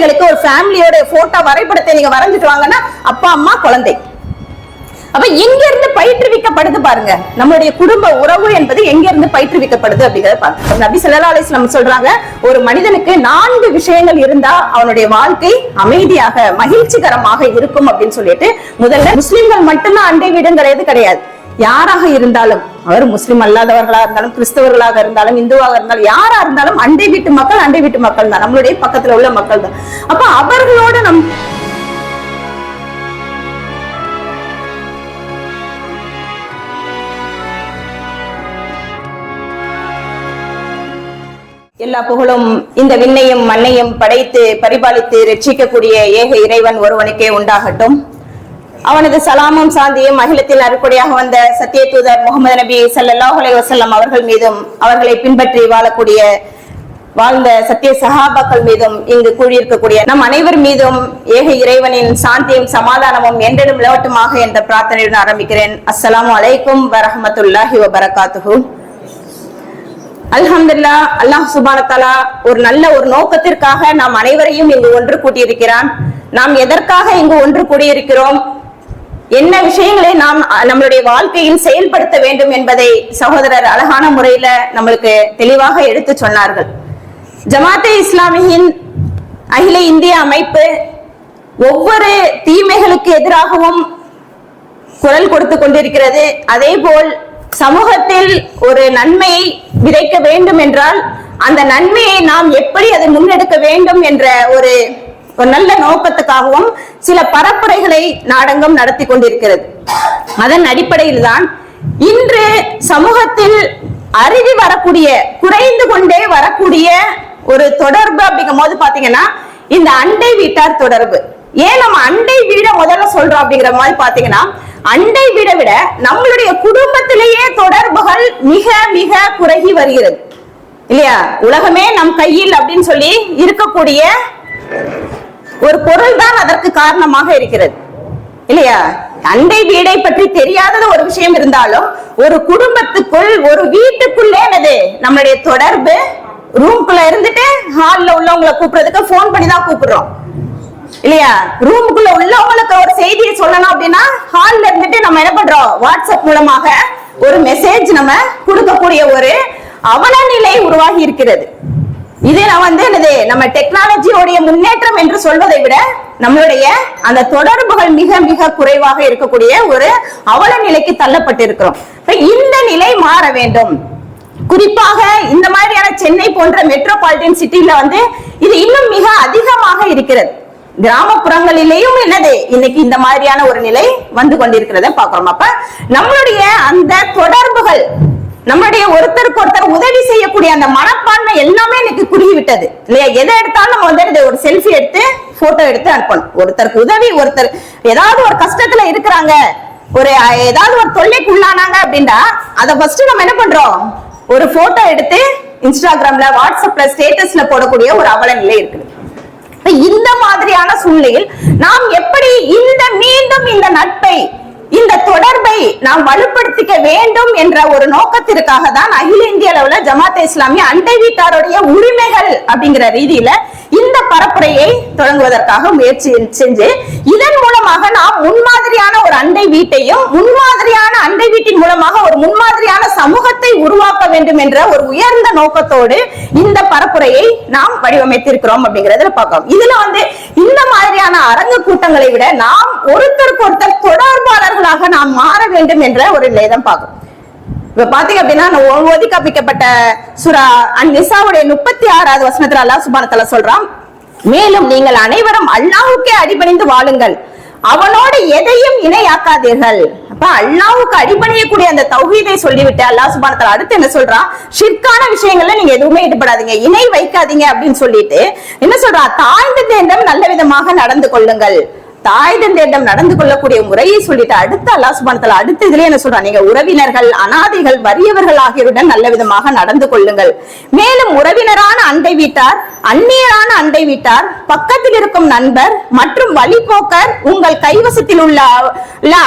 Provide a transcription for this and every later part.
குழந்தைகளுக்கு ஒரு ஃபேமிலியோட போட்டோ வரைபடத்தை நீங்க வரைஞ்சிட்டு வாங்கன்னா அப்பா அம்மா குழந்தை. அப்ப எங்க இருந்து பயிற்றுவிக்கப்படுது பாருங்க. நம்மளுடைய குடும்ப உறவு என்பது எங்க இருந்து பயிற்றுவிக்கப்படுது அப்படிங்கறத பாருங்க. நபி ஸல்லல்லாஹு நம்ம சொல்றாங்க ஒரு மனிதனுக்கு நான்கு விஷயங்கள் இருந்தா அவனுடைய வாழ்க்கை அமைதியாக மகிழ்ச்சிகரமாக இருக்கும் அப்படின்னு சொல்லிட்டு முதல்ல முஸ்லிம்கள் மட்டும்தான் அண்டை வீடுங்கிறது கிடையாது. யாராக இருந்தாலும் அவர் முஸ்லிம் அல்லாதவர்களாக இருந்தாலும் கிறிஸ்தவர்களாக இருந்தாலும் இந்துவாக இருந்தாலும் யாரா இருந்தாலும் அண்டை வீட்டு மக்கள் அண்டை வீட்டு மக்கள் தான். நம்மளுடைய பக்கத்துல உள்ள மக்கள் தான். அப்ப அவர்களோட நம் எல்லா புகழும் இந்த விண்ணையும் மண்ணையும் படைத்து பரிபாலித்து ரட்சிக்கக்கூடிய ஏக இறைவன் ஒருவனுக்கே உண்டாகட்டும். அவனது சலாமும் சாந்தியும் அகிலத்தில் அறுப்படையாக வந்த சத்திய தூதர் முகமது நபி ஸல்லல்லாஹு அலைஹி அவர்கள் மீதும் அவர்களை பின்பற்றி வாழக்கூடிய வாழ்ந்த சத்திய சஹாபாக்கள் மீதும் இங்கு கூடியிருக்கக்கூடிய நம் அனைவர் மீதும் ஏக இறைவனின் சாந்தியும் சமாதானமும் என்றிடம் நிலவட்டுமாக என்ற பிரார்த்தனையுடன் ஆரம்பிக்கிறேன். அஸ்ஸலாமு அலைக்கும் வரஹமத்துல்லாஹி வபரகாத்துஹு. அல்ஹம்துல்லா அல்லாஹ் சுபானத்தாலா ஒரு நல்ல ஒரு நோக்கத்திற்காக நாம் அனைவரையும் இங்கு ஒன்று கூட்டியிருக்கிறான். நாம் எதற்காக இங்கு ஒன்று கூடியிருக்கிறோம்? என்ன விஷயங்களை நாம் நம்மளுடைய வாழ்க்கையில் செயல்படுத்த வேண்டும் என்பதை சகோதரர் அழகான முறையில நம்மளுக்கு தெளிவாக எடுத்து சொன்னார்கள். ஜமாத்தே இஸ்லாமியின் அகில இந்திய அமைப்பு ஒவ்வொரு தீமைகளுக்கு எதிராகவும் குரல் கொடுத்து கொண்டிருக்கிறது. அதே போல் சமூகத்தில் ஒரு நன்மையை விதைக்க வேண்டும் என்றால் அந்த நன்மையை நாம் எப்படி அதை முன்னெடுக்க வேண்டும் என்ற ஒரு ஒரு நல்ல நோக்கத்துக்காகவும் சில பரப்புரைகளை நாடகம் நடத்தி கொண்டிருக்கிறது. அதன் அடிப்படையில் தான் இன்று சமூகத்தில் அருகி வரக்கூடிய குறைந்து கொண்டே வரக்கூடிய ஒரு தொடர்பு அப்படிங்கும் போது பாத்தீங்கன்னா இந்த அண்டை வீட்டார் தொடர்பு. ஏன் நம்ம அண்டை வீட முதல்ல சொல்றோம் அப்படிங்கிற மாதிரி பாத்தீங்கன்னா அண்டை வீடை விட நம்மளுடைய குடும்பத்திலேயே தொடர்புகள் மிக மிக குறைகி வருகிறது. இல்லையா? உலகமே நம் கையில் அப்படின்னு சொல்லி இருக்கக்கூடிய ஒரு பொருள் தான் அதற்கு காரணமாக இருக்கிறது. இல்லையா? அண்டை வீடை பற்றி தெரியாதது ஒரு விஷயம் இருந்தாலும் ஒரு குடும்பத்துக்குள் ஒரு வீட்டுக்குள்ளே என்னது? நம்மளுடைய தொடர்பு ரூம்குள்ள இருந்துட்டு ஹால்ல உள்ளவங்களை கூப்பிடுறதுக்கு போன் பண்ணி தான் கூப்பிடுறோம். இல்லையா? ரூமுக்குள்ள உள்ளவங்களுக்கு ஒரு செய்தியை சொல்லணும் அப்படின்னா ஹால்ல இருந்துட்டு நம்ம என்ன பண்றோம்? வாட்ஸ்அப் மூலமாக ஒரு மெசேஜ் நம்ம கொடுக்கக்கூடிய ஒரு அவலநிலை உருவாகி இருக்கிறது. இது நான் வந்து என்னது நம்ம டெக்னாலஜியோடைய முன்னேற்றம் என்று சொல்வதை விட நம்மளுடைய அந்த தொடர்புகள் மிக மிக குறைவாக இருக்கக்கூடிய ஒரு அவல நிலைக்கு தள்ளப்பட்டிருக்கிறோம். இந்த நிலை மாற வேண்டும். குறிப்பாக இந்த மாதிரியான சென்னை போன்ற மெட்ரோபாலிட்டன் சிட்டில வந்து இது இன்னும் மிக அதிகமாக இருக்கிறது. கிராமப்புறங்களிலேயும் என்னது இன்னைக்கு இந்த மாதிரியான ஒரு நிலை வந்து கொண்டிருக்கிறத பாக்குறோம் அப்ப நம்மளுடைய அந்த தொடர்புகள் நம்மளுடைய ஒருத்தருக்கு ஒருத்தர் உதவி செய்யக்கூடிய அந்த மனப்பான்மை எல்லாமே எனக்கு குறுகி விட்டது இல்லையா? எதை எடுத்தாலும் நம்ம வந்து ஒரு செல்ஃபி எடுத்து போட்டோ எடுத்து அனுப்பணும். ஒருத்தருக்கு உதவி ஒருத்தர் ஏதாவது ஒரு கஷ்டத்துல இருக்கிறாங்க ஒரு ஏதாவது ஒரு தொல்லைக்கு உள்ளானாங்க அப்படின்னா அதை ஃபர்ஸ்ட் நம்ம என்ன பண்றோம்? ஒரு போட்டோ எடுத்து இன்ஸ்டாகிராம்ல வாட்ஸ்அப்ல ஸ்டேட்டஸ்ல போடக்கூடிய ஒரு அவல நிலை இருக்குது. இந்த மாதிரியான சூழ்நிலையில் நாம் எப்படி இந்த மீண்டும் இந்த நட்பை இந்த தொடர்பை நாம் வலுப்படுத்திக்க வேண்டும் என்ற ஒரு நோக்கத்திற்காக தான் அகில இந்திய அளவுல ஜமாத் இஸ்லாமிய அண்டை வீட்டாருடைய உரிமைகள் அப்படிங்கிற ரீதியில இந்த பரப்புரையை தொடங்குவதற்காக முயற்சி செஞ்சு இதன் மூலமாக நாம் முன்மாதிரியான ஒரு அண்டை வீட்டையும் முன்மாதிரியான அண்டை வீட்டின் மூலமாக ஒரு முன்மாதிரியான சமூகத்தை உருவாக்க வேண்டும் என்ற ஒரு உயர்ந்த நோக்கத்தோடு இந்த பரப்புரையை நாம் வடிவமைத்திருக்கிறோம் அப்படிங்கறதுல பார்க்கிறோம் இதுல வந்து இந்த மாதிரியான அரங்கு கூட்டங்களை விட நாம் ஒருத்தருக்கு ஒருத்தர் தொடர்பாளர்களாக நாம் மாற வேண்டும் என்ற ஒரு நிலைதான் பார்க்கிறோம் இப்ப பாத்தீங்க அப்படின்னா அந்த ஒ- ஒதுக்கப்பட்ட சுரா அன் நிசாவுடைய முப்பத்தி ஆறாவது வசனத்துல அல்லாஹ் சுபானத்துல சொல்றான் மேலும் நீங்கள் அனைவரும் அல்லாவுக்கே அடிபணிந்து வாழுங்கள். அவனோடு எதையும் இணையாக்காதீர்கள். அப்ப அல்லாவுக்கு அடிபணியக்கூடிய அந்த தௌஹீதை சொல்லிவிட்டு அல்லாஹ் சுபானத்துல அடுத்து என்ன சொல்றான்? ஷிர்கான விஷயங்கள்ல நீங்க எதுவுமே ஈடுபடாதீங்க. இணை வைக்காதீங்க. அப்படின்னு சொல்லிட்டு என்ன சொல்றா தாழ்ந்த தேர்ந்தம் நல்ல விதமாக நடந்து கொள்ளுங்கள். தாய் தந்தையிடம் நடந்து கொள்ளக்கூடிய முறையை சொல்லிட்டு அடுத்த அல்லா சுபானத்துல அடுத்த இதுல என்ன சொல்றான்? நீங்க உறவினர்கள் அனாதைகள் வறியவர்கள் ஆகியோருடன் நல்ல விதமாக நடந்து கொள்ளுங்கள். மேலும் உறவினரான அண்டை வீட்டார் அந்நியரான அண்டை வீட்டார் பக்கத்தில் இருக்கும் நண்பர் மற்றும் வழிபோக்கர் உங்கள் கைவசத்தில் உள்ள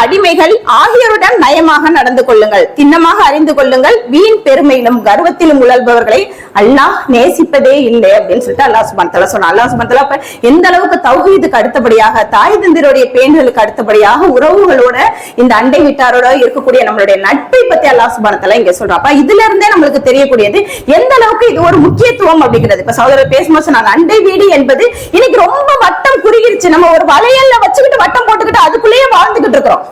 அடிமைகள் ஆகியோருடன் நயமாக நடந்து கொள்ளுங்கள். திண்ணமாக அறிந்து கொள்ளுங்கள். வீண் பெருமையிலும் கர்வத்திலும் உழல்பவர்களை அல்லாஹ் நேசிப்பதே இல்லை அப்படின்னு சொல்லிட்டு அல்லாஹ் சுபான் தலா சொன்னான். அல்லாஹ் சுபான் தலா எந்த அளவுக்கு தௌஹீதுக்கு அடுத்தபடியாக தாய் தந்திரோடைய பேண்களுக்கு அடுத்தபடியாக உறவுகளோட இந்த அண்டை வீட்டாரோட இருக்கக்கூடிய நம்மளுடைய நட்பை பத்தி அல்லா சுபானத்தெல்லாம் இங்க சொல்றாப்ப இதுல இருந்தே நம்மளுக்கு தெரியக்கூடியது எந்த அளவுக்கு இது ஒரு முக்கியத்துவம் அப்படிங்கிறது. இப்ப சகோதரர் பேசும்போது சொன்னாங்க அண்டை வீடு என்பது இன்னைக்கு ரொம்ப வட்டம் குறுகிருச்சு. நம்ம ஒரு வளையல்ல வச்சுக்கிட்டு வட்டம் போட்டுக்கிட்டு அதுக்குள்ளேயே வாழ்ந்துகிட்டு இருக்கிறோம்.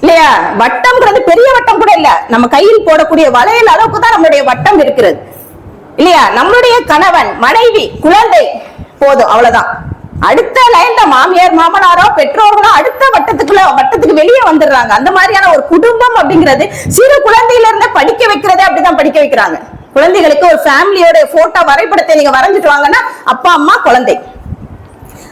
இல்லையா? வட்டம்ங்கிறது பெரிய வட்டம் கூட இல்ல. நம்ம கையில் போடக்கூடிய வளையல் அளவுக்கு தான் நம்மளுடைய வட்டம் இருக்கிறது. இல்லையா? நம்மளுடைய கணவன் மனைவி குழந்தை போதும். அவ்வளவுதான். அடுத்த லைன்ல மாமியார் மாமனாரோ பெற்றோர்களோ அடுத்த வட்டத்துக்குள்ள வட்டத்துக்கு வெளியே வந்துடுறாங்க. அந்த மாதிரியான ஒரு குடும்பம் அப்படிங்கிறது சிறு குழந்தையில இருந்து படிக்க வைக்கிறதே அப்படிதான் படிக்க வைக்கிறாங்க. குழந்தைகளுக்கு ஒரு ஃபேமிலியோட போட்டோ வரைபடத்தை நீங்க வரைஞ்சிட்டு வாங்கன்னா அப்பா அம்மா குழந்தை.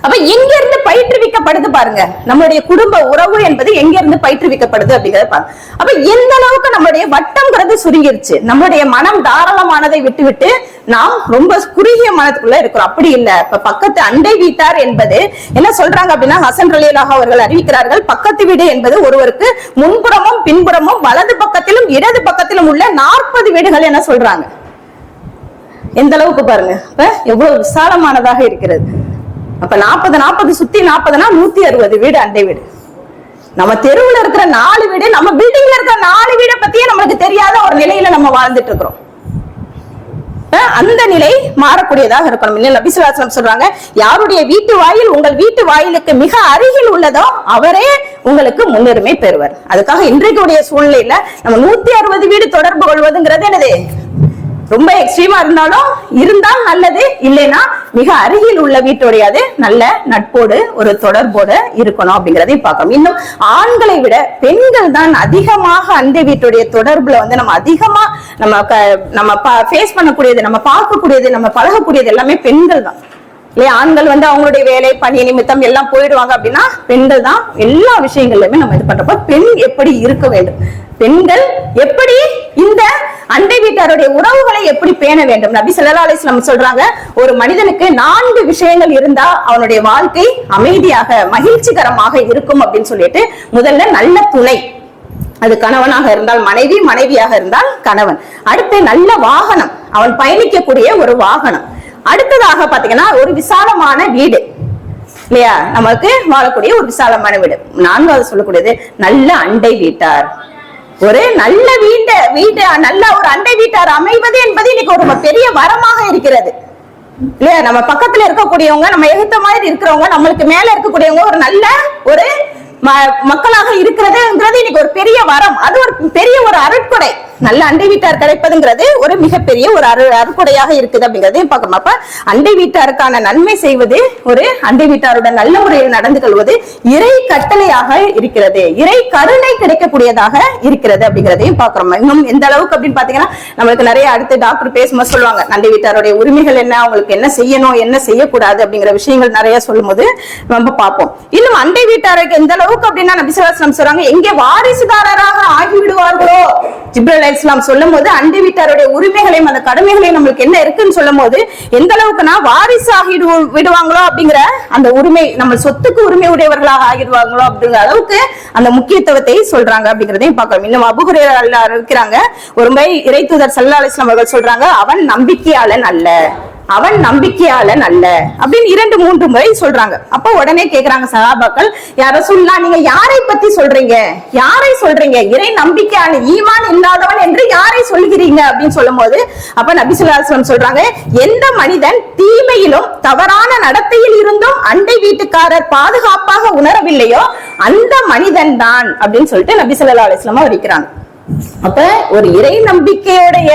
அப்ப எங்க இருந்து பயிற்றுவிக்கப்படுது பாருங்க. நம்மளுடைய குடும்ப உறவு என்பது எங்க இருந்து பயிற்றுவிக்கப்படுது அப்படிங்கறத பாருங்க. அப்ப எந்த அளவுக்கு நம்மளுடைய வட்டம்ங்கிறது சுருங்கிருச்சு. நம்மளுடைய மனம் தாராளமானதை விட்டு விட்டு நாம் ரொம்ப குறுகிய மனத்துக்குள்ள இருக்கிறோம். அப்படி இல்ல. இப்ப பக்கத்து அண்டை வீட்டார் என்பது என்ன சொல்றாங்க அப்படின்னா ஹசன் ரலியலாக அவர்கள் அறிவிக்கிறார்கள் பக்கத்து வீடு என்பது ஒருவருக்கு முன்புறமும் பின்புறமும் வலது பக்கத்திலும் இடது பக்கத்திலும் உள்ள நாற்பது வீடுகள் என சொல்றாங்க? எந்த அளவுக்கு பாருங்க. இப்ப எவ்வளவு விசாலமானதாக இருக்கிறது. அப்ப நாற்பது நாற்பது சுத்தி நாற்பதுனா நூத்தி அறுபது வீடு அண்டை வீடு. நம்ம தெருவுல இருக்கிற நாலு வீடு நம்ம பில்டிங்ல இருக்கிற நாலு வீடை பத்தியே நம்மளுக்கு தெரியாத ஒரு நிலையில நம்ம வாழ்ந்துட்டு இருக்கிறோம். அந்த நிலை மாறக்கூடியதாக இருக்கணும். இல்ல நபிசுலாசலம் சொல்றாங்க யாருடைய வீட்டு வாயில் உங்கள் வீட்டு வாயிலுக்கு மிக அருகில் உள்ளதோ அவரே உங்களுக்கு முன்னுரிமை பெறுவர். அதுக்காக இன்றைக்குடைய சூழ்நிலையில நம்ம நூத்தி அறுபது வீடு தொடர்பு கொள்வதுங்கிறது என்னது? ரொம்ப எக்ஸ்ட்ரீமா இருந்தாலும் இருந்தால் நல்லது இல்லைன்னா மிக அருகில் உள்ள வீட்டுடையது நல்ல நட்போடு ஒரு தொடர்போடு இருக்கணும் அப்படிங்கறதையும் பார்க்கணும். இன்னும் ஆண்களை விட பெண்கள் தான் அதிகமாக அண்டை வீட்டுடைய தொடர்புல வந்து நம்ம அதிகமா நம்ம நம்ம ஃபேஸ் பண்ணக்கூடியது நம்ம பார்க்கக்கூடியது நம்ம பழகக்கூடியது எல்லாமே பெண்கள் தான். இல்லையா? ஆண்கள் வந்து அவங்களுடைய வேலை பணி நிமித்தம் எல்லாம் போயிடுவாங்க அப்படின்னா பெண்கள் தான் எல்லா விஷயங்கள்லயுமே நம்ம இது பண்றப்ப பெண் எப்படி இருக்க வேண்டும்? பெண்கள் எப்படி இந்த அண்டை வீட்டாருடைய உறவுகளை எப்படி பேண வேண்டும்? நபி ஸல்லல்லாஹு நம்ம சொல்றாங்க ஒரு மனிதனுக்கு நான்கு விஷயங்கள் இருந்தா அவனுடைய வாழ்க்கை அமைதியாக மகிழ்ச்சிகரமாக இருக்கும் அப்படின்னு சொல்லிட்டு முதல்ல நல்ல துணை. அது கணவனாக இருந்தால் மனைவி மனைவியாக இருந்தால் கணவன். அடுத்து நல்ல வாகனம் அவன் பயணிக்கக்கூடிய ஒரு வாகனம். அடுத்ததாக பாத்தீங்கன்னா ஒரு விசாலமான வீடு. இல்லையா? நமக்கு வாழக்கூடிய ஒரு விசாலமான வீடு. நான்காவது சொல்லக்கூடியது நல்ல அண்டை வீட்டார். ஒரு நல்ல வீட்ட வீட்டு நல்ல ஒரு அண்டை வீட்டார் அமைவது என்பது இன்னைக்கு ஒரு பெரிய வரமாக இருக்கிறது. இல்லையா? நம்ம பக்கத்துல இருக்கக்கூடியவங்க நம்ம எகுத்த மாதிரி இருக்கிறவங்க நம்மளுக்கு மேல இருக்கக்கூடியவங்க ஒரு நல்ல ஒரு மக்களாக இருக்கிறதுங்கிறது இன்னைக்கு ஒரு பெரிய வரம். அது ஒரு பெரிய ஒரு அருட்கொடை. நல்ல அண்டை வீட்டார் கிடைப்பதுங்கிறது ஒரு மிகப்பெரிய ஒரு அரு அருட்கொடையாக இருக்குது அப்படிங்கிறதையும் பார்க்கணும். அப்ப அண்டை வீட்டாருக்கான நன்மை செய்வது ஒரு அண்டை வீட்டாருடன் நல்ல முறையில் நடந்து கொள்வது இறை கட்டளையாக இருக்கிறது. இறை கருணை கிடைக்கக்கூடியதாக இருக்கிறது அப்படிங்கறதையும் பார்க்கிறோம். இன்னும் எந்த அளவுக்கு அப்படின்னு பாத்தீங்கன்னா நம்மளுக்கு நிறைய அடுத்து டாக்டர் பேசும்போது சொல்லுவாங்க அண்டை வீட்டாருடைய உரிமைகள் என்ன அவங்களுக்கு என்ன செய்யணும் என்ன செய்யக்கூடாது அப்படிங்கிற விஷயங்கள் நிறைய சொல்லும்போது நம்ம பார்ப்போம். இன்னும் அண்டை வீட்டாருக்கு எந்த அளவு அளவுக்கு அப்படின்னா நபிசுவாசனம் சொல்றாங்க எங்கே வாரிசுதாரராக ஆகிவிடுவார்களோ? ஜிப்ரல் அலைஹிஸ் இஸ்லாம் சொல்லும் போது அண்டை வீட்டாருடைய உரிமைகளையும் அந்த கடமைகளையும் நம்மளுக்கு என்ன இருக்குன்னு சொல்லும் போது எந்த அளவுக்குன்னா வாரிசு ஆகிடு விடுவாங்களோ அப்படிங்கிற அந்த உரிமை நம்ம சொத்துக்கு உரிமை உடையவர்களாக ஆகிடுவாங்களோ அப்படிங்கிற அளவுக்கு அந்த முக்கியத்துவத்தை சொல்றாங்க அப்படிங்கிறதையும் பார்க்கலாம் இன்னும் அபுகுரேரா இருக்கிறாங்க. ஒரு முறை இறை தூதர் சல்லா அலிஸ்லாம் அவர்கள் சொல்றாங்க அவன் நம்பிக்கையாளன் அல்ல. அவன் நம்பிக்கையாளன் அல்ல அப்படின்னு இரண்டு மூன்று முறை சொல்றாங்க. அப்ப உடனே கேக்குறாங்க சகாபாக்கள் யார சொல்லலாம் நீங்க யாரை பத்தி சொல்றீங்க? யாரை சொல்றீங்க? இறை நம்பிக்கையாளன் ஈமான் இல்லாதவன் என்று யாரை சொல்கிறீங்க அப்படின்னு சொல்லும் போது அப்ப நபிசுல்லாஸ்லம் சொல்றாங்க எந்த மனிதன் தீமையிலும் தவறான நடத்தையில் இருந்தும் அண்டை வீட்டுக்காரர் பாதுகாப்பாக உணரவில்லையோ அந்த மனிதன் தான் அப்படின்னு சொல்லிட்டு நபி ஸல்லல்லாஹு அலைஹி அப்ப ஒரு இறை நம்பிக்கையுடைய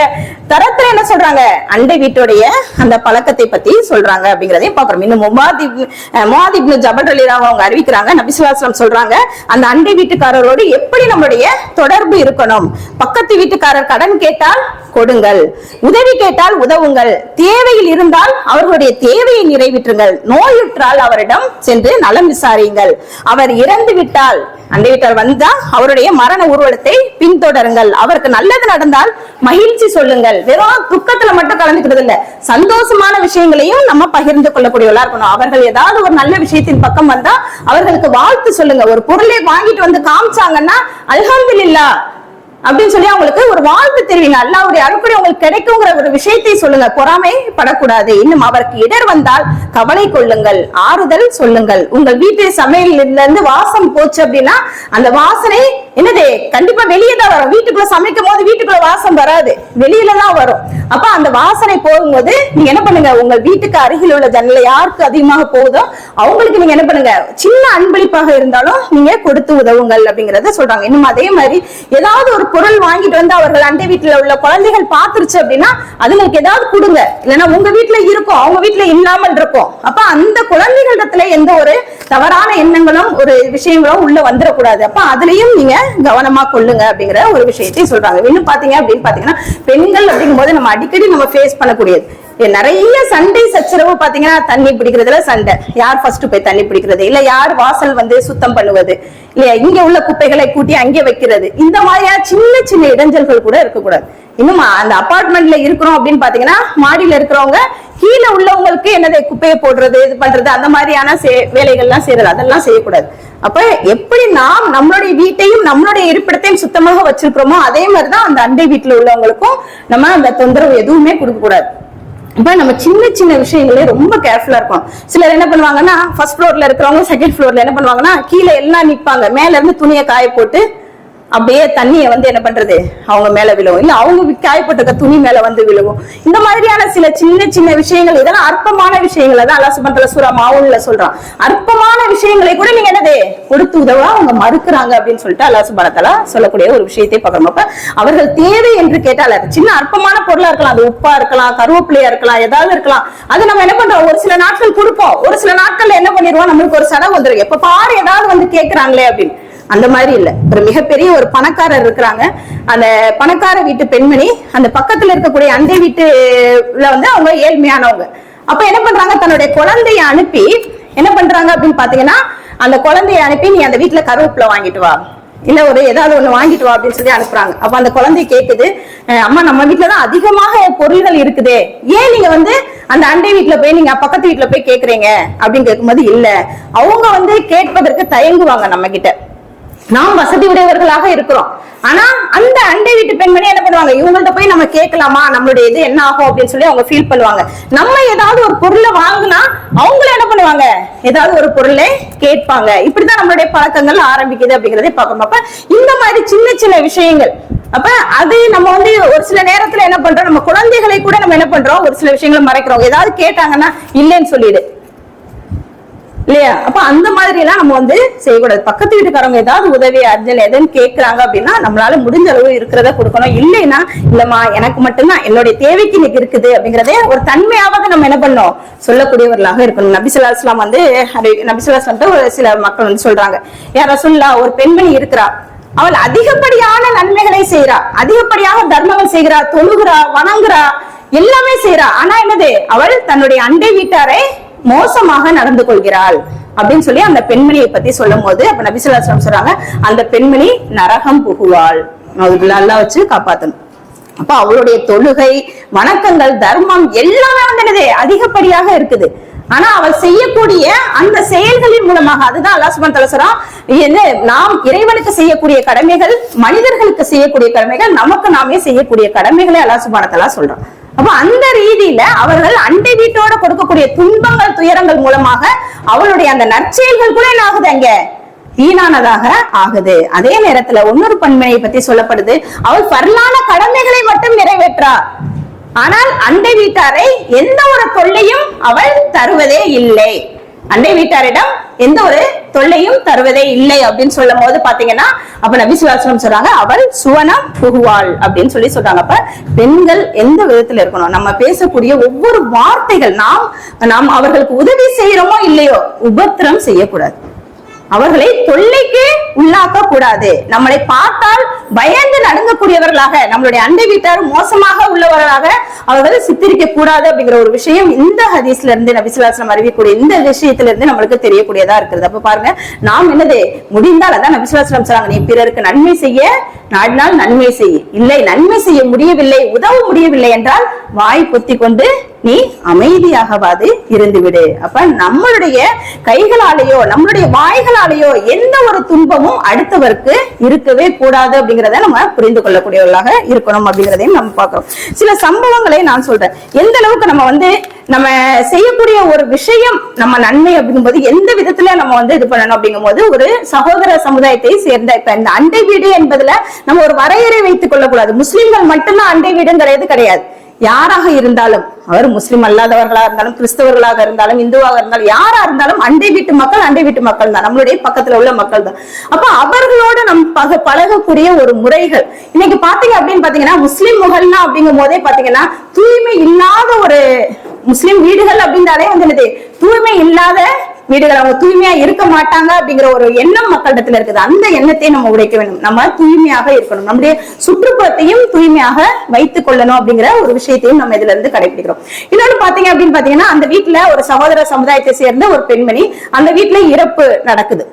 தரத்துல என்ன சொல்றாங்க? அண்டை வீட்டுடைய அந்த பழக்கத்தை பத்தி சொல்றாங்க அப்படிங்கறதையும் பாக்குறோம் இன்னும் முமாதிப் முவாதிப்னு ஜபல் அலிராவ அவங்க அறிவிக்கிறாங்க. நபிசுல்லாஸ்லாம் சொல்றாங்க அந்த அண்டை வீட்டுக்காரரோடு எப்படி நம்மளுடைய தொடர்பு இருக்கணும்? பக்கத்து வீட்டுக்காரர் கடன் கேட்டால் கொடுங்கள். உதவி கேட்டால் உதவுங்கள். தேவையில் இருந்தால் அவர்களுடைய தேவையை நிறைவேற்றுங்கள். நோயுற்றால் அவரிடம் சென்று நலம் விசாரியுங்கள். அவர் இறந்து விட்டால் அண்டை வீட்டார் வந்தா அவருடைய மரண ஊர்வலத்தை பின்தொடருங்கள். அவருக்கு நல்லது நடந்தால் மகிழ்ச்சி சொல்லுங்கள். வெறும் துக்கத்துல மட்டும் கலந்துக்கிறது இல்ல. சந்தோஷமான விஷயங்களையும் நம்ம பகிர்ந்து கொள்ளக்கூடியவளா இருக்கணும். அவர்கள் ஏதாவது ஒரு நல்ல விஷயத்தின் பக்கம் வந்தா அவர்களுக்கு வாழ்த்து சொல்லுங்க. ஒரு பொருளை வாங்கிட்டு வந்து காமிச்சாங்கன்னா அல்ஹம்துலில்லாஹ் அப்படின்னு சொல்லி அவங்களுக்கு ஒரு வாழ்த்து தெரிவிங்க. அல்லாவுடைய அருப்படி உங்களுக்கு கிடைக்குங்கிற ஒரு விஷயத்தை சொல்லுங்க. பொறாமை படக்கூடாது. இன்னும் அவருக்கு இடர் வந்தால் கவலை கொள்ளுங்கள். ஆறுதல் சொல்லுங்கள். உங்கள் வீட்டு சமையலிருந்து இருந்து வாசம் போச்சு அப்படின்னா அந்த வாசனை என்னது கண்டிப்பா வெளியே தான் வரும். வீட்டுக்குள்ள சமைக்கும் போது வீட்டுக்குள்ள வாசம் வராது. வெளியில தான் வரும். அப்ப அந்த வாசனை போகும்போது நீங்க என்ன பண்ணுங்க உங்க வீட்டுக்கு அருகில் உள்ள ஜன்னல யாருக்கு அதிகமாக போகுதோ அவங்களுக்கு நீங்க என்ன பண்ணுங்க சின்ன அன்பளிப்பாக இருந்தாலும் நீங்க கொடுத்து உதவுங்கள் அப்படிங்கறத சொல்றாங்க. இன்னும் அதே மாதிரி ஏதாவது ஒரு பொருள் வாங்கிட்டு வந்து அவர்கள் அண்டை வீட்டுல உள்ள குழந்தைகள் பாத்துருச்சு அப்படின்னா அதுங்களுக்கு ஏதாவது கொடுங்க. இல்லைன்னா உங்க வீட்டுல இருக்கும் அவங்க வீட்டுல இல்லாமல் இருக்கும். அப்ப அந்த குழந்தைகளிடத்துல எந்த ஒரு தவறான எண்ணங்களும் ஒரு விஷயங்களும் உள்ள வந்துடக்கூடாது அப்ப அதுலயும் நீங்க கவனமா கொள்ளுங்க அப்படிங்கிற ஒரு விஷயத்தை சொல்றாங்க. இன்னும் பாத்தீங்க அப்படின்னு பாத்தீங்கன்னா பெண்கள் அப்படிங்கும்போது நம்ம அடிக்கடி நம்ம ஃபேஸ் பண்ணக்கூடியது. நிறைய சண்டை சச்சரவு பாத்தீங்கன்னா தண்ணி பிடிக்கிறதுல சண்டை. யார் ஃபர்ஸ்ட் போய் தண்ணி பிடிக்கிறது? இல்ல யார் வாசல் வந்து சுத்தம் பண்ணுவது? இல்லையா இங்க உள்ள குப்பைகளை கூட்டி அங்கே வைக்கிறது? இந்த மாதிரியா சின்ன சின்ன இடைஞ்சல்கள் கூட இருக்கக்கூடாது. இன்னும் அந்த அபார்ட்மெண்ட்ல இருக்கிறோம் அப்படின்னு பாத்தீங்கன்னா மாடியில இருக்கிறவங்க கீழே உள்ளவங்களுக்கு என்னது குப்பையை போடுறது இது பண்றது அந்த மாதிரியான வேலைகள்லாம் செய்யறது அதெல்லாம் செய்யக்கூடாது. அப்ப எப்படி நாம் நம்மளுடைய வீட்டையும் நம்மளுடைய இருப்பிடத்தையும் சுத்தமாக வச்சிருக்கிறோமோ அதே மாதிரிதான் அந்த அண்டை வீட்டுல உள்ளவங்களுக்கும் நம்ம அந்த தொந்தரவு எதுவுமே கொடுக்க கூடாது இப்போ நம்ம சின்ன சின்ன விஷயங்களே ரொம்ப கேர்ஃபுல்லா இருக்கும் சிலர் என்ன பண்ணுவாங்கன்னா ஃபர்ஸ்ட் ஃப்ளோர்ல இருக்கிறவங்க செகண்ட் ஃப்ளோர்ல என்ன பண்ணுவாங்கன்னா கீழே எல்லாம் நிப்பாங்க. மேல இருந்து துணியை காய போட்டு அப்படியே தண்ணியை வந்து என்ன பண்றது? அவங்க மேல விழுவும். இல்ல அவங்க காயப்பட்டிருக்க துணி மேல வந்து விழுவும். இந்த மாதிரியான சில சின்ன சின்ன விஷயங்கள் இதெல்லாம் அற்பமான விஷயங்களை தான் அல்லா சுபந்தல சூரா மாவுல்ல சொல்றான். அற்பமான விஷயங்களை கூட நீங்க என்னது? கொடுத்து உதவ அவங்க மறுக்கிறாங்க அப்படின்னு சொல்லிட்டு அல்லா சுபானத்தலா சொல்லக்கூடிய ஒரு விஷயத்தை பார்க்கணும் அப்ப அவர்கள் தேவை என்று கேட்டால் சின்ன அற்பமான பொருளா இருக்கலாம். அது உப்பா இருக்கலாம் கருவேப்பிலையா இருக்கலாம் ஏதாவது இருக்கலாம். அது நம்ம என்ன பண்றோம்? ஒரு சில நாட்கள் கொடுப்போம். ஒரு சில நாட்கள்ல என்ன பண்ணிடுவோம்? நம்மளுக்கு ஒரு சடை வந்துரும். எப்ப பாரு ஏதாவது வந்து கேட்கிறாங்களே அப்படின்னு. அந்த மாதிரி இல்ல. ஒரு மிகப்பெரிய ஒரு பணக்காரர் இருக்கிறாங்க. அந்த பணக்கார வீட்டு பெண்மணி அந்த பக்கத்துல இருக்கக்கூடிய அண்டை வீட்டுல வந்து அவங்க ஏழ்மையானவங்க. அப்ப என்ன பண்றாங்க? தன்னுடைய குழந்தைய அனுப்பி என்ன பண்றாங்க அப்படின்னு பாத்தீங்கன்னா அந்த குழந்தைய அனுப்பி நீ அந்த வீட்டுல கருவேப்பில வாங்கிட்டு வா. இல்ல ஒரு ஏதாவது ஒண்ணு வாங்கிட்டு வா அப்படின்னு சொல்லி அனுப்புறாங்க. அப்ப அந்த குழந்தை கேக்குது அம்மா நம்ம வீட்டுலதான் அதிகமாக பொருள்கள் இருக்குதே. ஏன் நீங்க வந்து அந்த அண்டை வீட்டுல போய் நீங்க பக்கத்து வீட்டுல போய் கேக்குறீங்க? அப்படின்னு கேட்கும்போது இல்ல. அவங்க வந்து கேட்பதற்கு தயங்குவாங்க நம்ம கிட்ட நாம் வசதி உடையவர்களாக இருக்கிறோம். ஆனா அந்த அண்டை வீட்டு பெண்மணி என்ன பண்ணுவாங்க? இவங்கள்ட்ட போய் நம்ம கேட்கலாமா? நம்மளுடைய இது என்ன ஆகும் அப்படின்னு சொல்லி அவங்க ஃபீல் பண்ணுவாங்க. நம்ம ஏதாவது ஒரு பொருளை வாங்கினா அவங்களும் என்ன பண்ணுவாங்க? ஏதாவது ஒரு பொருளை கேட்பாங்க. இப்படிதான் நம்மளுடைய பழக்கங்கள் ஆரம்பிக்குது அப்படிங்கறதே பார்க்கணும். அப்ப இந்த மாதிரி சின்ன சின்ன விஷயங்கள். அப்ப அது நம்ம வந்து ஒரு சில நேரத்துல என்ன பண்றோம்? நம்ம குழந்தைகளை கூட நம்ம என்ன பண்றோம்? ஒரு சில விஷயங்களை மறைக்கிறோம். ஏதாவது கேட்டாங்கன்னா இல்லைன்னு சொல்லிடு. இல்லையா? அப்ப அந்த மாதிரி எல்லாம் நம்ம வந்து செய்யக்கூடாது. பக்கத்து வீட்டுக்காரங்க ஏதாவது உதவி அர்ஜென்ட் எதுன்னு கேட்கறாங்க அப்படின்னா நம்மளால முடிஞ்ச அளவு இருக்கிறத கொடுக்கணும். இல்லைன்னா இல்லம்மா எனக்கு மட்டும்தான். என்னுடைய தேவைக்கு இன்னைக்கு இருக்குது அப்படிங்கறதே ஒரு தன்மையாவது நம்ம என்ன பண்ணோம் சொல்லக்கூடியவர்களாக இருக்கணும். நபிசுல்லா இஸ்லாம் வந்து நபிசுல்லா இஸ்லாம் ஒரு சில மக்கள் வந்து சொல்றாங்க. யார் சொல்லா ஒரு பெண்மணி இருக்கிறா. அவள் அதிகப்படியான நன்மைகளை செய்யறா அதிகப்படியாக தர்மங்கள் செய்கிறா. தொழுகிறா வணங்குறா. எல்லாமே செய்யறா ஆனா என்னது? அவள் தன்னுடைய அண்டை வீட்டாரை மோசமாக நடந்து கொள்கிறாள் அப்படின்னு சொல்லி அந்த பெண்மணியை பத்தி சொல்லும் போது அப்ப நபிசுல்லாஸ்லாம் சொல்றாங்க அந்த பெண்மணி நரகம் புகுவாள். நல்லா வச்சு காப்பாத்தணும். அப்ப அவளுடைய தொழுகை வணக்கங்கள் தர்மம் எல்லாமே வந்து அதிகப்படியாக இருக்குது. ஆனா அவள் செய்யக்கூடிய அந்த செயல்களின் மூலமாக அதுதான் அல்லா சுமன் வ சொல்றான் என்ன நாம் இறைவனுக்கு செய்யக்கூடிய கடமைகள் மனிதர்களுக்கு செய்யக்கூடிய கடமைகள் நமக்கு நாமே செய்யக்கூடிய கடமைகளை அல்லா சுப்ஹானஹு வ சொல்றான். அப்ப அந்த ரீதியில அவர்கள் அண்டை வீட்டோட கொடுக்கக்கூடிய துன்பங்கள் துயரங்கள் மூலமாக அவளுடைய அந்த நற்செயல்கள் கூட என்ன ஆகுது அங்க? வீணானதாக ஆகுது. அதே நேரத்துல இன்னொரு பண்மையை பத்தி சொல்லப்படுது. அவள் பரலான கடமைகளை மட்டும் நிறைவேற்றார் ஆனால் அண்டை வீட்டாரை எந்த ஒரு தொல்லையும் அவள் தருவதே இல்லை. அண்டை வீட்டாரிடம் எந்த ஒரு தொல்லையும் தருவதே இல்லை அப்படின்னு சொல்லும் போது பாத்தீங்கன்னா அப்ப நபிசுவாசனம் சொல்றாங்க அவள் சுவனம் புகுவாள் அப்படின்னு சொல்லி சொல்றாங்க. அப்ப பெண்கள் எந்த விதத்துல இருக்கணும்? நம்ம பேசக்கூடிய ஒவ்வொரு வார்த்தைகள் நாம் நாம் அவர்களுக்கு உதவி செய்யறோமோ இல்லையோ உபத்திரம் செய்யக்கூடாது. அவர்களை தொல்லைக்கு உள்ளாக்க கூடாது நம்மளை பார்த்தால் பயந்து நடங்கக்கூடியவர்களாக நம்மளுடைய அண்டை வீட்டார் மோசமாக உள்ளவர்களாக அவர்கள் சித்தரிக்க கூடாது அப்படிங்கிற ஒரு விஷயம் இந்த ஹதீஸ்ல இருந்து நபிசுலாசனம் அறிவிக்கூடிய இந்த விஷயத்துல இருந்து நம்மளுக்கு தெரியக்கூடியதா இருக்கிறது. அப்ப பாருங்க நாம் என்னது? முடிந்தால் அதான் நபிசுலாசனம் சொல்றாங்க நீ பிறருக்கு நன்மை செய்ய நாடினால் நன்மை செய். இல்லை நன்மை செய்ய முடியவில்லை உதவ முடியவில்லை என்றால் வாய் பொத்தி கொண்டு நீ அமைதியாகவாது இருந்துவிடு. அப்ப நம்மளுடைய கைகளாலேயோ நம்மளுடைய வாய்களாலேயோ எந்த ஒரு துன்பமும் அடுத்தவருக்கு இருக்கவே கூடாது அப்படிங்கிறத நம்ம புரிந்து கொள்ளக்கூடியவர்களாக இருக்கணும் அப்படிங்கிறதையும் நம்ம பார்க்கிறோம். சில சம்பவங்களை நான் சொல்றேன். எந்த அளவுக்கு நம்ம வந்து நம்ம செய்யக்கூடிய ஒரு விஷயம் நம்ம நன்மை அப்படிங்கும்போது எந்த விதத்துல நம்ம வந்து இது பண்ணணும் அப்படிங்கும்போது ஒரு சகோதர சமுதாயத்தை சேர்ந்த இப்ப இந்த அண்டை வீடு என்பதுல நம்ம ஒரு வரையறை வைத்துக் கொள்ளக்கூடாது. முஸ்லிம்கள் மட்டும்தான் அண்டை வீடுங்கிறது கிடையாது. யாராக இருந்தாலும் அவர் முஸ்லிம் அல்லாதவர்களாக இருந்தாலும் கிறிஸ்தவர்களாக இருந்தாலும் இந்துவாக இருந்தாலும் யாரா இருந்தாலும் அண்டை வீட்டு மக்கள் அண்டை வீட்டு மக்கள் தான். நம்மளுடைய பக்கத்துல உள்ள மக்கள் தான். அப்ப அவர்களோட நம் பக பழகக்கூடிய ஒரு முறைகள். இன்னைக்கு பாத்தீங்க அப்படின்னு பாத்தீங்கன்னா முஸ்லிம் முகல்னா அப்படிங்கும் போதே பாத்தீங்கன்னா தூய்மை இல்லாத ஒரு முஸ்லிம் வீடுகள் அப்படின்றாலே வந்து என்னது? தூய்மை இல்லாத வீடுகள் அவங்க தூய்மையா இருக்க மாட்டாங்க அப்படிங்கிற ஒரு எண்ணம் மக்களிடத்துல இருக்குது. அந்த எண்ணத்தை நம்ம உடைக்க வேண்டும். நம்ம தூய்மையாக இருக்கணும். நம்முடைய சுற்றுப்புறத்தையும் தூய்மையாக வைத்துக் கொள்ளணும் அப்படிங்கிற ஒரு விஷயத்தையும் நம்ம இதுல இருந்து கடைபிடிக்கிறோம். இன்னொன்னு பாத்தீங்க அப்படின்னு பாத்தீங்கன்னா அந்த வீட்டுல ஒரு சகோதர சமுதாயத்தை சேர்ந்த ஒரு பெண்மணி அந்த வீட்டுல இறப்பு நடக்குது.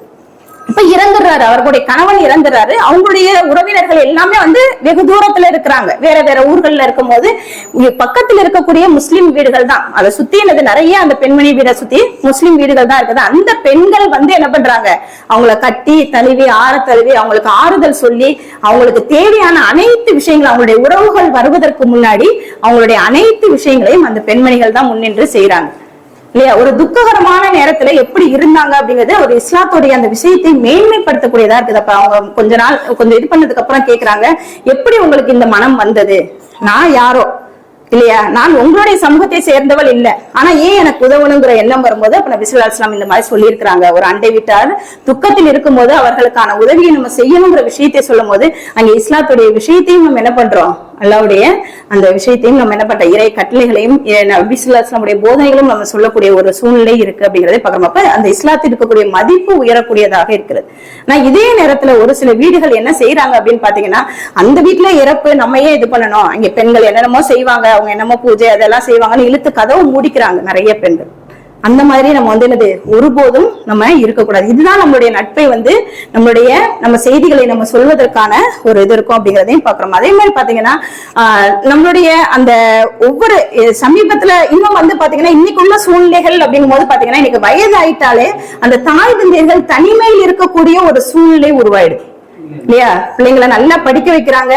இப்ப இறந்துடுறாரு அவர்களுடைய கணவன் இறந்துடுறாரு. அவங்களுடைய உறவினர்கள் எல்லாமே வந்து வெகு தூரத்துல இருக்கிறாங்க. வேற வேற ஊர்கள்ல இருக்கும் போது பக்கத்துல இருக்கக்கூடிய முஸ்லிம் வீடுகள் தான். அதை சுத்தி எனது நிறைய அந்த பெண்மணி வீடை சுத்தி முஸ்லிம் வீடுகள் தான் இருக்குது. அந்த பெண்கள் வந்து என்ன பண்றாங்க? அவங்கள கட்டி தழுவி ஆற தழுவி அவங்களுக்கு ஆறுதல் சொல்லி அவங்களுக்கு தேவையான அனைத்து விஷயங்களும் அவங்களுடைய உறவுகள் வருவதற்கு முன்னாடி அவங்களுடைய அனைத்து விஷயங்களையும் அந்த பெண்மணிகள் தான் முன்னின்று செய்யறாங்க இல்லையா? ஒரு துக்ககரமான நேரத்துல எப்படி இருந்தாங்க அப்படிங்கறது ஒரு இஸ்லாத்துடைய அந்த விஷயத்தை மேன்மைப்படுத்தக்கூடியதா இருக்குது. அப்ப அவங்க கொஞ்ச நாள் கொஞ்சம் இது பண்ணதுக்கு அப்புறம் கேக்குறாங்க எப்படி உங்களுக்கு இந்த மனம் வந்தது? நான் யாரோ? இல்லையா? நான் உங்களுடைய சமூகத்தை சேர்ந்தவள் இல்ல. ஆனா ஏன் எனக்கு உதவணுங்கிற எண்ணம் வரும்போது அப்ப நபி இந்த மாதிரி சொல்லியிருக்கிறாங்க. ஒரு அண்டை விட்டார். துக்கத்தில் இருக்கும்போது அவர்களுக்கான உதவியை நம்ம செய்யணுங்கிற விஷயத்தை சொல்லும் போது அங்க இஸ்லாத்துடைய விஷயத்தையும் நம்ம என்ன பண்றோம்? அல்லாவுடைய அந்த விஷயத்தையும் நம்ம என்ன பண்ற இறை கட்டளைகளையும் எ- போதனைகளும் நம்ம சொல்லக்கூடிய ஒரு சூழ்நிலை இருக்கு அப்படிங்கறதை பார்க்கணும் அப்ப அந்த இஸ்லாத்தில் இருக்கக்கூடிய மதிப்பு உயரக்கூடியதாக இருக்கிறது. ஆனா இதே நேரத்துல ஒரு சில வீடுகள் என்ன செய்யறாங்க அப்படின்னு பாத்தீங்கன்னா அந்த வீட்டுல இறப்பு நம்ம ஏன் இது பண்ணணும். அங்க பெண்கள் என்னென்னமோ செய்வாங்க அவங்க என்னமோ பூஜை அதெல்லாம் செய்வாங்கன்னு இழுத்து கதவு மூடிக்கிறாங்க நிறைய பெண்கள். அந்த மாதிரி நம்ம வந்து என்னது ஒருபோதும் நம்ம இருக்கக்கூடாது. இதுதான் நம்மளுடைய நட்பை வந்து நம்மளுடைய நம்ம செய்திகளை நம்ம சொல்வதற்கான ஒரு இது இருக்கும் அப்படிங்கிறதையும் பாக்குறோம் அதே மாதிரி பாத்தீங்கன்னா ஆஹ், நம்மளுடைய அந்த ஒவ்வொரு சமீபத்துல இன்னும் வந்து பாத்தீங்கன்னா இன்னைக்குள்ள சூழ்நிலைகள் அப்படிங்கும் போது பாத்தீங்கன்னா இன்னைக்கு வயதாயிட்டாலே அந்த தாய் தந்தையர்கள் தனிமையில் இருக்கக்கூடிய ஒரு சூழ்நிலை உருவாயிடுது. இல்லையா? பிள்ளைங்களை நல்லா படிக்க வைக்கிறாங்க.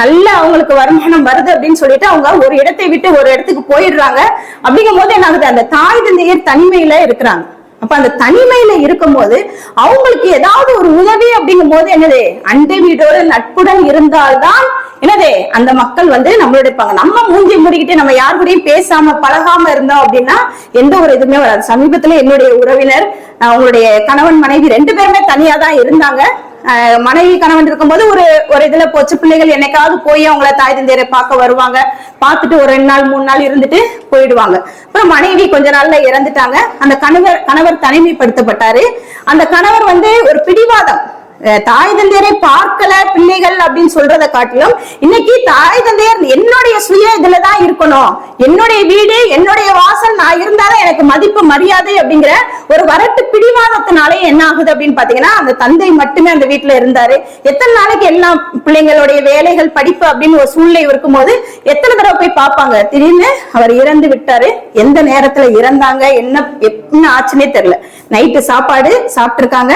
நல்ல அவங்களுக்கு வருமானம் வருது அப்படின்னு சொல்லிட்டு அவங்க ஒரு இடத்தை விட்டு ஒரு இடத்துக்கு போயிடுறாங்க. அப்படிங்கும் போது என்ன ஆகுது? அந்த தாய் தந்தையர் தனிமையில இருக்கிறாங்க. அப்ப அந்த தனிமையில இருக்கும்போது அவங்களுக்கு ஏதாவது ஒரு உதவி அப்படிங்கும் போது என்னது? அண்டை வீடோட நட்புடன் இருந்தால்தான் என்னது? அந்த மக்கள் வந்து நம்மளோட இருப்பாங்க நம்ம மூஞ்சி மூடிக்கிட்டு நம்ம யார் கூடயும் பேசாம பழகாம இருந்தோம் அப்படின்னா எந்த ஒரு இதுவுமே வராது. சமீபத்துல என்னுடைய உறவினர் அவங்களுடைய கணவன் மனைவி ரெண்டு பேருமே தனியா தான் இருந்தாங்க. மனைவி கணவன் இருக்கும்போது ஒரு ஒரு இதுல போச்சு பிள்ளைகள் என்னைக்காவது போய் அவங்கள தாய் தந்தையரை பார்க்க வருவாங்க. பார்த்துட்டு ஒரு ரெண்டு நாள் மூணு நாள் இருந்துட்டு போயிடுவாங்க. அப்புறம் மனைவி கொஞ்ச நாள்ல இறந்துட்டாங்க. அந்த கணவர் கணவர் தனிமைப்படுத்தப்பட்டாரு. அந்த கணவர் வந்து ஒரு பிடிவாதம். தாய் தந்தையரை பார்க்கல பிள்ளைகள் அப்படின்னு சொல்றதை காட்டிலும் இன்னைக்கு தாய் தந்தையர் என்னுடைய சுய இதுலதான் இருக்கணும். என்னுடைய வீடு என்னுடைய வாசல் நான் இருந்தாதான் எனக்கு மதிப்பு மரியாதை அப்படிங்கிற ஒரு வரட்டு பிடிவாதத்தினாலே என்ன ஆகுது அப்படின்னு பாத்தீங்கன்னா அந்த தந்தை மட்டுமே அந்த வீட்டுல இருந்தாரு. எத்தனை நாளைக்கு எல்லாம் பிள்ளைங்களுடைய வேலைகள் படிப்பு அப்படின்னு ஒரு சூழ்நிலை இருக்கும் போது எத்தனை தடவை போய் பார்ப்பாங்க? திடீர்னு அவர் இறந்து விட்டாரு. எந்த நேரத்துல இறந்தாங்க? என்ன என்ன ஆச்சுன்னே தெரியல. நைட்டு சாப்பாடு சாப்பிட்டு இருக்காங்க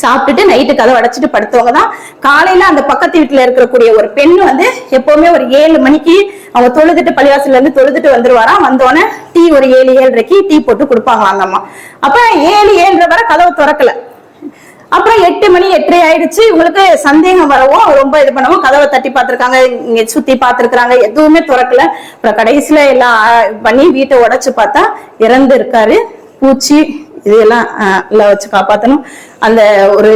சாப்பிட்டுட்டு நைட்டு கதவை அடைச்சிட்டு படுத்தவங்க தான் காலையில அந்த பக்கத்து வீட்டுல இருக்கக்கூடிய ஒரு பெண் வந்து எப்பவுமே ஒரு ஏழு மணிக்கு அவங்க தொழுதுட்டு பள்ளிவாசல்ல இருந்து தொழுதுட்டு வந்துருவாராம் வந்தோடனே டீ ஒரு ஏழு ஏழரைக்கு டீ போட்டு கொடுப்பாங்களாம் அந்த அம்மா அப்ப ஏழு ஏழரை வரை கதவை திறக்கல. அப்புறம் எட்டு மணி எட்டரை ஆயிடுச்சு. இவங்களுக்கு சந்தேகம் வரவும் ரொம்ப இது பண்ணவும் கதவை தட்டி பார்த்திருக்காங்க. இங்க சுத்தி பார்த்துருக்காங்க எதுவுமே திறக்கல. அப்புறம் கடைசியில எல்லாம் பண்ணி வீட்டை உடைச்சு பார்த்தா இறந்து இருக்காரு. பூச்சி இதையெல்லாம் எல்லாம் வச்சு காப்பாத்தணும். அந்த ஒரு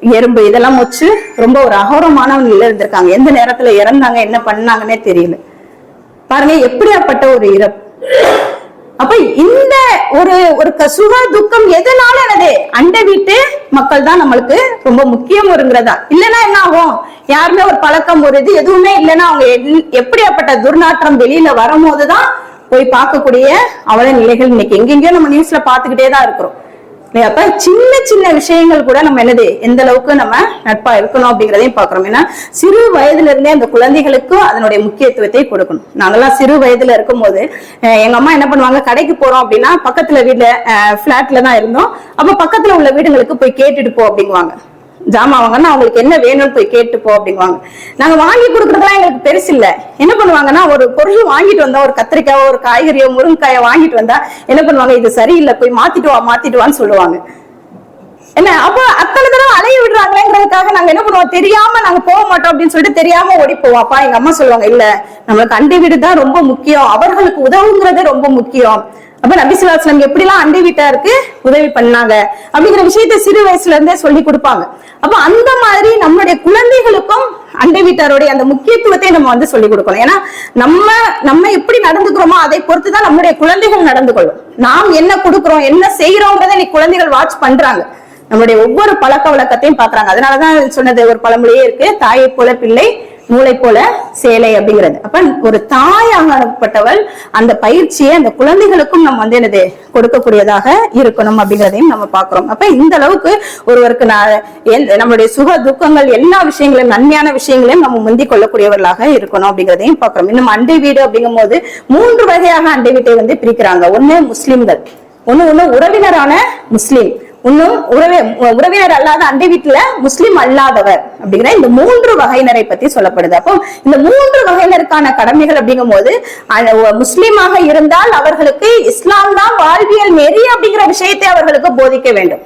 எறும்பு இதெல்லாம் வச்சு ரொம்ப ஒரு அகோரமான நிலை இருந்திருக்காங்க. எந்த நேரத்துல இறந்தாங்க என்ன பண்ணாங்கன்னே தெரியல. பாருங்க எப்படியாப்பட்ட ஒரு இறப்பு. அப்ப இந்த ஒரு ஒரு க- சுக துக்கம் எதனால என்னது? அண்டை வீட்டு மக்கள் தான் நம்மளுக்கு ரொம்ப முக்கியம்ங்கிறதா இல்லைன்னா என்ன ஆகும்? யாருமே ஒரு பழக்கம் ஒரு இது எதுவுமே இல்லைன்னா அவங்க எப்படியாப்பட்ட துர்நாற்றம் வெளியில வரும்போதுதான் போய் பார்க்கக்கூடிய அவல நிலைகள் இன்னைக்கு எங்கெங்கயோ நம்ம நியூஸ்ல பாத்துக்கிட்டே தான் இருக்கிறோம். அப்ப சின்ன சின்ன விஷயங்கள் கூட நம்ம என்னது எந்த அளவுக்கு நம்ம நட்பா இருக்கணும் அப்படிங்கறதையும் பாக்குறோம் ஏன்னா சிறு வயதுல இருந்தே அந்த குழந்தைகளுக்கும் அதனுடைய முக்கியத்துவத்தை கொடுக்கணும். நாங்கெல்லாம் சிறு வயதுல இருக்கும் போது எங்க அம்மா என்ன பண்ணுவாங்க கடைக்கு போறோம் அப்படின்னா பக்கத்துல வீட்டுல பிளாட்ல தான் இருந்தோம். அப்ப பக்கத்துல உள்ள வீடுங்களுக்கு போய் கேட்டுட்டு போ அப்படிங்குவாங்க. ஜாமான் வாங்கினா அவங்களுக்கு என்ன வேணும்னு போய் கேட்டு போ அப்படிங்குவாங்க. நாங்க வாங்கி கொடுக்கறதெல்லாம் எங்களுக்கு பெருசு இல்ல என்ன பண்ணுவாங்கன்னா ஒரு பொருள் வாங்கிட்டு வந்தா ஒரு கத்திரிக்காயோ ஒரு காய்கறியோ முருங்கைக்காயோ வாங்கிட்டு வந்தா என்ன பண்ணுவாங்க இது சரியில்லை போய் மாத்திட்டு வா மாத்திட்டு வான்னு சொல்லுவாங்க. என்ன? அப்போ அத்தனை தடவை அலைய விடுறாங்களேங்கிறதுக்காக நாங்க என்ன பண்ணுவோம்? தெரியாம நாங்க போக மாட்டோம் அப்படின்னு சொல்லிட்டு தெரியாம ஓடி போவோம். அப்பா எங்க அம்மா சொல்லுவாங்க இல்ல நம்மளுக்கு அண்டை வீடு தான் ரொம்ப முக்கியம். அவர்களுக்கு உதவுங்கிறது ரொம்ப முக்கியம். அப்ப நபிசுலாஸ்லம் எப்படிலாம் அண்டை வீட்டாருக்கு உதவி பண்ணாங்க. அப்படிங்கிற விஷயத்தை சிறு வயசுல இருந்தே சொல்லி கொடுப்பாங்க. அப்ப அந்த மாதிரி நம்மளுடைய குழந்தைகளுக்கும் அண்டை வீட்டாருடைய அந்த முக்கியத்துவத்தை நம்ம வந்து சொல்லி கொடுக்கணும். ஏன்னா நம்ம நம்ம எப்படி நடந்துக்கிறோமோ அதை பொறுத்து தான் நம்மளுடைய குழந்தைகள் நடந்து கொள்ளும். நாம் என்ன கொடுக்குறோம் என்ன செய்யறோங்கிறத இன்னைக்கு குழந்தைகள் வாட்ச் பண்றாங்க. நம்மளுடைய ஒவ்வொரு பழக்க வழக்கத்தையும் பாக்குறாங்க அதனாலதான் சொன்னது ஒரு பழமொழியே இருக்கு தாயை போல பிள்ளை நூலை போல சேலை அப்படிங்கிறது. அப்ப ஒரு தாயாகப்பட்டவள் அந்த பயிற்சியை அந்த குழந்தைகளுக்கும் நம்ம வந்து என்னது கொடுக்கக்கூடியதாக இருக்கணும் அப்படிங்கிறதையும் நம்ம பாக்குறோம் அப்ப இந்த அளவுக்கு ஒருவருக்கு நான் எந்த- நம்மளுடைய சுக துக்கங்கள் எல்லா விஷயங்களையும் நன்மையான விஷயங்களையும் நம்ம முந்திக் கொள்ளக்கூடியவர்களாக இருக்கணும் அப்படிங்கிறதையும் பாக்குறோம் இன்னும் அண்டை வீடு அப்படிங்கும் போது மூன்று வகையாக அண்டை வீட்டை வந்து பிரிக்கிறாங்க. ஒண்ணு முஸ்லிம்கள் ஒண்ணு ஒண்ணு உறவினரான முஸ்லீம். இன்னும் உறவே உறவினர் அல்லாத அண்டை வீட்டுல முஸ்லிம் அல்லாதவர் அப்படிங்கிற இந்த மூன்று வகையினரை பத்தி சொல்லப்படுது. அப்போ இந்த மூன்று வகையினருக்கான கடமைகள் அப்படிங்கும் போது முஸ்லீமாக இருந்தால் அவர்களுக்கு இஸ்லாம் தான் வாழ்வியல் நெறி அப்படிங்கிற விஷயத்தை அவர்களுக்கு போதிக்க வேண்டும்.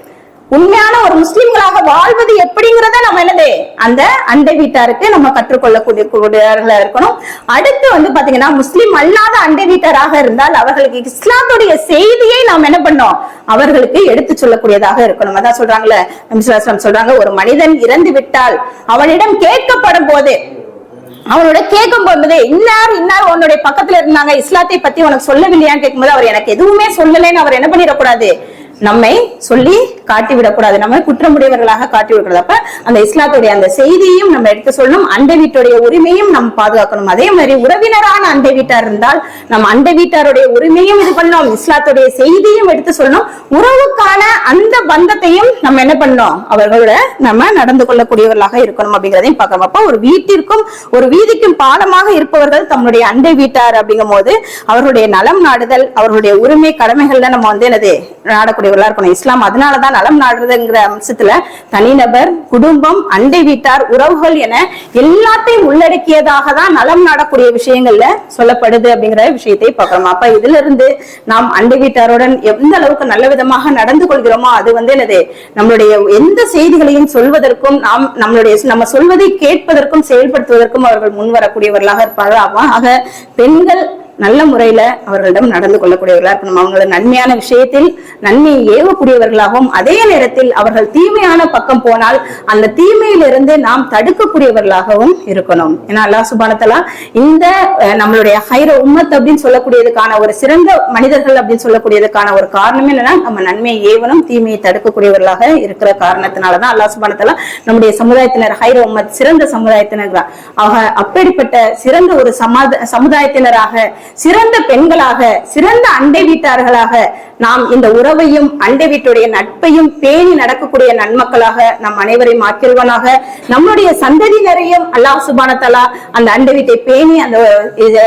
உண்மையான ஒரு முஸ்லிம்களாக வாழ்வது எப்படிங்கிறத நம்ம என்னது? அந்த அண்டை வீட்டாருக்கு நம்ம கற்றுக்கொள்ளக்கூடிய கூடியவர்களா இருக்கணும். அடுத்து வந்து பாத்தீங்கன்னா முஸ்லிம் அல்லாத அண்டை வீட்டாராக இருந்தால் அவர்களுக்கு இஸ்லாத்துடைய செய்தியை நாம் என்ன பண்ணோம்? அவர்களுக்கு எடுத்து சொல்லக்கூடியதாக இருக்கணும். அதான் சொல்றாங்கல்ல சொல்றாங்க ஒரு மனிதன் இறந்து விட்டால் அவனிடம் கேட்கப்படும் போது அவனோட கேட்கும் போது இன்னார் இன்னார் உன்னுடைய பக்கத்துல இருந்தாங்க இஸ்லாத்தை பத்தி உனக்கு சொல்லவில்லையான்னு கேட்கும்போது அவர் எனக்கு எதுவுமே சொல்லலைன்னு அவர் என்ன பண்ணிடக்கூடாது? நம்மை சொல்லி காட்டிவிடக்கூடாது. நம்மை குற்றமுடையவர்களாக காட்டிவிடக்கூடாது. அப்ப அந்த இஸ்லாத்துடைய அந்த செய்தியையும் நம்ம எடுத்து சொல்லணும். அண்டை வீட்டுடைய உரிமையும் நம்ம பாதுகாக்கணும். அதே மாதிரி உறவினரான அண்டை வீட்டார் இருந்தால் நம்ம அண்டை வீட்டாருடைய உரிமையும் இது பண்ணணும். இஸ்லாத்துடைய செய்தியும் எடுத்து சொல்லணும். உறவுக்கான அந்த பந்தத்தையும் நம்ம என்ன பண்ணோம் அவர்களோட நம்ம நடந்து கொள்ளக்கூடியவர்களாக இருக்கணும் அப்படிங்கிறதையும் பார்க்கணும். அப்ப ஒரு வீட்டிற்கும் ஒரு வீதிக்கும் பாலமாக இருப்பவர்கள் தம்முடைய அண்டை வீட்டார் அப்படிங்கும் போது அவர்களுடைய நலம் நாடுதல் அவர்களுடைய உரிமை கடமைகள்ல நம்ம வந்து என்னது? நாடக்கூடிய நாடக்கூடியவர்களா இருக்கணும். இஸ்லாம் அதனாலதான் நலம் நாடுறதுங்கிற அம்சத்துல தனிநபர் குடும்பம் அண்டை வீட்டார் உறவுகள் என எல்லாத்தையும் உள்ளடக்கியதாக தான் நலம் நாடக்கூடிய விஷயங்கள்ல சொல்லப்படுது அப்படிங்கிற விஷயத்தை பார்க்கிறோம். அப்ப இதுல இருந்து நாம் அண்டை வீட்டாருடன் எந்த அளவுக்கு நல்ல விதமாக நடந்து கொள்கிறோமோ அது வந்து என்னது? நம்மளுடைய எந்த செய்திகளையும் சொல்வதற்கும் நாம் நம்மளுடைய நம்ம சொல்வதை கேட்பதற்கும் செயல்படுத்துவதற்கும் அவர்கள் முன்வரக்கூடியவர்களாக இருப்பார்கள். ஆக பெண்கள் நல்ல முறையில அவர்களிடம் நடந்து கொள்ளக்கூடியவர்களா இருக்கணும். அவங்கள நன்மையான விஷயத்தில் நன்மையை ஏவக்கூடியவர்களாகவும் அதே நேரத்தில் அவர்கள் தீமையான பக்கம் போனால் அந்த தீமையிலிருந்து நாம் தடுக்கக்கூடியவர்களாகவும் இருக்கணும். ஏன்னா அல்லாஹ் சுபானத்தலா இந்த நம்மளுடைய ஹைர உம்மத் அப்படின்னு சொல்லக்கூடியதுக்கான ஒரு சிறந்த மனிதர்கள் அப்படின்னு சொல்லக்கூடியதுக்கான ஒரு காரணமே என்னன்னா நம்ம நன்மையை ஏவனும் தீமையை தடுக்கக்கூடியவர்களாக இருக்கிற காரணத்தினாலதான் அல்லாஹ் சுபானத்தலா நம்முடைய சமுதாயத்தினர் ஹைர உம்மத் சிறந்த சமுதாயத்தினர் ஆக அப்படிப்பட்ட சிறந்த ஒரு சமாத சமுதாயத்தினராக சிறந்த பெண்களாக சிறந்த அண்டை வீட்டார்களாக நாம் இந்த உறவையும் அண்டை வீட்டுடைய நட்பையும் பேணி நடக்கக்கூடிய நன்மக்களாக நம் அனைவரையும் ஆக்கில்வனாக நம்முடைய சந்ததியினரையும் அல்லாஹ் சுபானத்தலா அந்த அண்டை வீட்டை பேணி அந்த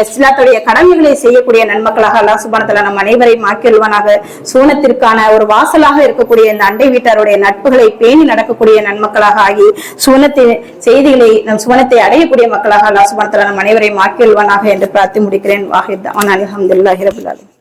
இஸ்லாத்துடைய கடமைகளை செய்யக்கூடிய நன்மக்களாக அல்லாஹ் சுபானத்தலா நம் அனைவரையும் ஆக்கில்வனாக சூனத்திற்கான ஒரு வாசலாக இருக்கக்கூடிய இந்த அண்டை வீட்டாருடைய நட்புகளை பேணி நடக்கக்கூடிய நன்மக்களாக ஆகி சுவனத்தின் செய்திகளை நம் சுவனத்தை அடையக்கூடிய மக்களாக அல்லாஹ் சுபானத்தலா நம் அனைவரையும் ஆக்கில்வனாக என்று பிரார்த்தி முடிக்கிறேன். ওয়াহিদ আন আলহামদুলিল্লাহ হিরবুল আলম